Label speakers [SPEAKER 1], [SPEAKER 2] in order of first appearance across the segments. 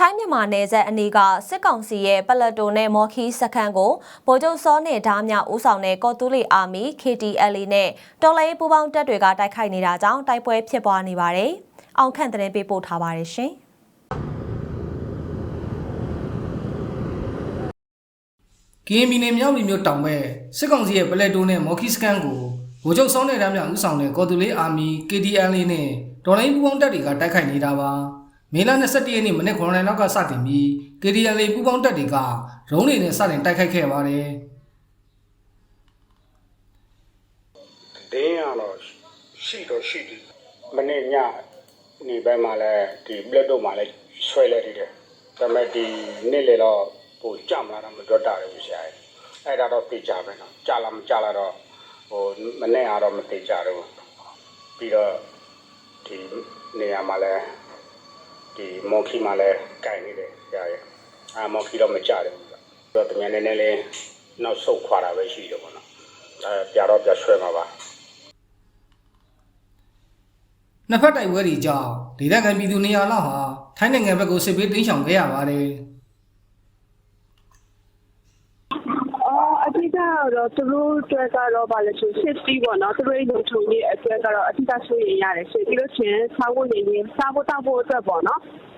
[SPEAKER 1] ထိုင်းမြန်မာနယ်စပ်အနီးကစစ်ကောင်စီရဲ့ပလက်တိုနဲ့မော်ခီစခန်းကိုဗိုလ်ချုပ်စောနဲ့ဓားမြဦးဆောင်တဲ့ကော်တူလီအာမီ KTLA နဲ့တော်လိုင်းပူးပေါင်းတပ်တွေကတိုက်ခိုက်နေတာကြောင့်တိုက်ပွဲဖြစ်ပွားနေပါတယ်။အောင်ခန့်တဲ့ပေးပို့ထားပါတယ်ရှင်။
[SPEAKER 2] ကရင်ပြည်နယ်မြောက်ပြည်မြို့တောင်ဘက်စစ်ကောင်စီရဲ့ပလက်တိုးနဲ့မော်ခီစကန်ကိုဗိုလ်ချုပ်စောင်းနယ်တမ်းမြဦးဆောင်တဲ့ကော်တူလေးအာမီ KDLA နဲ့ဒေါ်လိုင်းပူးပေါင်းတပ်တွေကတိုက်ခိုက်နေတာပါ မေလ22ရက်နေ့မနေ့9ရက်လောက်ကစတင်ပြီး KDLA ပူးပေါင်းတပ်တွေကရုံးတွေနဲ့စတင်တိုက်ခိုက်ခဲ့ပါတယ်
[SPEAKER 3] ဒင်းရတော့ရှိတော့ရှိတယ်မနေ့ညနေပိုင်းမှာလည်းဒီဘလက်တော့မှာလည်းဆွဲလဲတည်တယ်ဒါပေမဲ့ဒီနေ့လေတော့ပိုကြမလာတော့မပြောတာဘူးဆရာကြီးအဲ့ဒါတော့သိကြပဲနော်ကြာလာမကြာလာတော့ဟိုမနေ့ကတော့မသိကြတော့ပြီးတော့ဒီနေရာမှာလည်း ဒီမော်ခီမှာလည်းကြိုင်နေတယ်ဆရာကြီးအာမော်ခီတော့မကြတယ်ဘူးတော့တမန်နည်းနည်းလေးနောက်ဆုတ်ခွာတာပဲရှိတယ်ပေါ့နော်အဲပြတော့ပြဆွဲမှာပါ
[SPEAKER 2] နှစ်ဖက်တိုက်ပွဲတွေကြောင့်ဒေသခံပြည်သူနေရာလောက်ဟာထိုင်းနိုင်ငံဘက်ကိုစစ်ပေးတိမ်းရှောင်ခဲ့ရပါတယ်
[SPEAKER 4] အော်အ ဓိကကတော့သူတို့အတွက်ကတော့ဗာလဲဆို safety ပေါ့နော်သူတို့ရဲ့လုံခြုံရေးအတွက်ကတော့အဓိကဆိုရင်ရတယ်ဆိုပြီးလို့ချင်းစားဖို့နေနေစားဖို့တောက်ဖို့အတွက်ပေါ့နော်အဲ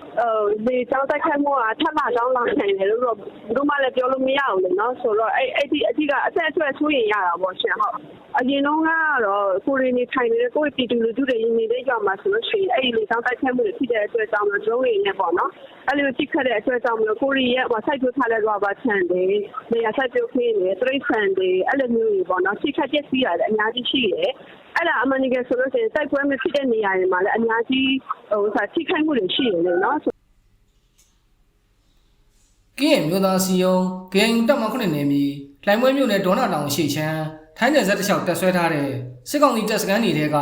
[SPEAKER 4] ဒီကြောင်းတိုက်ခိုက်မှုကထပ်လာကြောင်းလာနိုင်တယ်လို့တော့ဘယ်သူမှလည်းပြောလို့မရဘူးလေနော်ဆိုတော့အဲ့အဲ့ဒီအဓိကအဆက်အဆွဲဆိုရင်ရတာပေါ့ရှင်ဟုတ်အရင်တော့ကတော့ကိုရီနေထိုင်နေတဲ့ကိုယ့်ပြည်သူလူထုတွေရင်းနေတဲ့ကြောင်မှာဆိုလို့ရှိရင်အဲ့ဒီလေကြောင်းတိုက်ခိုက်မှုတွေဖြစ်တဲ့အတွက်ကြောင့်တော့ drone တွေနဲ့ပေါ့နော်အဲ့လိုဖြစ်ခဲ့တဲ့အတွက်ကြောင့်မလို့ကိုရီရဲ့ဟို site ပြထားတဲ့ rubber ချန်တွေနေရာ site ပြုတ်ခင်းတွေတရိတ်ဆန်တွေအဲ့လိုမျိုးတွေပေါ့နော်ထိခတ်ပြည့်စည်ရတယ်အများကြီးရှိတယ် အဲ့ဒါအမှန်တကယ်ဆိုလို့ရှိရင်တိုက်ပွဲမဖြစ်တဲ့နေရာတွေမှာလည်းအများကြီးဟိုဆိုထိခိုက်မှုတွေရှိတယ်လေနော်
[SPEAKER 2] ကင်းရဲ့မြို့သားစီယုံ KNU တပ်မခုနှစ်နယ်မြေလိုင်ပွဲမြို့နယ်ဒေါနာတောင်ရှေ့ချမ်းထိုင်းနယ်စပ်တစ်လျှောက်တက်ဆွဲထားတဲ့စစ်ကောင်စီတပ်စခန်းတွေထဲက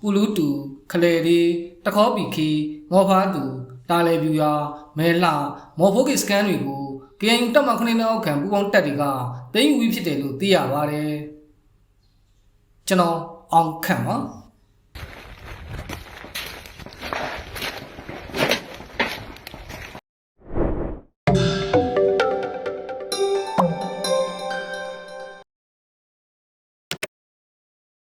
[SPEAKER 2] ပူလူတူခလေဒီတခေါပီခီငေါ်ဖားတူတာလေပြူယာမဲလှမော်ဖိုးကစ်စခန်းတွေကို KNU တပ်မခုနှစ်နောက်ခံပူပေါင်းတပ်တွေကသိမ်းယူပြီးဖြစ်တယ်လို့သိရပါတယ်ကျွန်တော် Alkema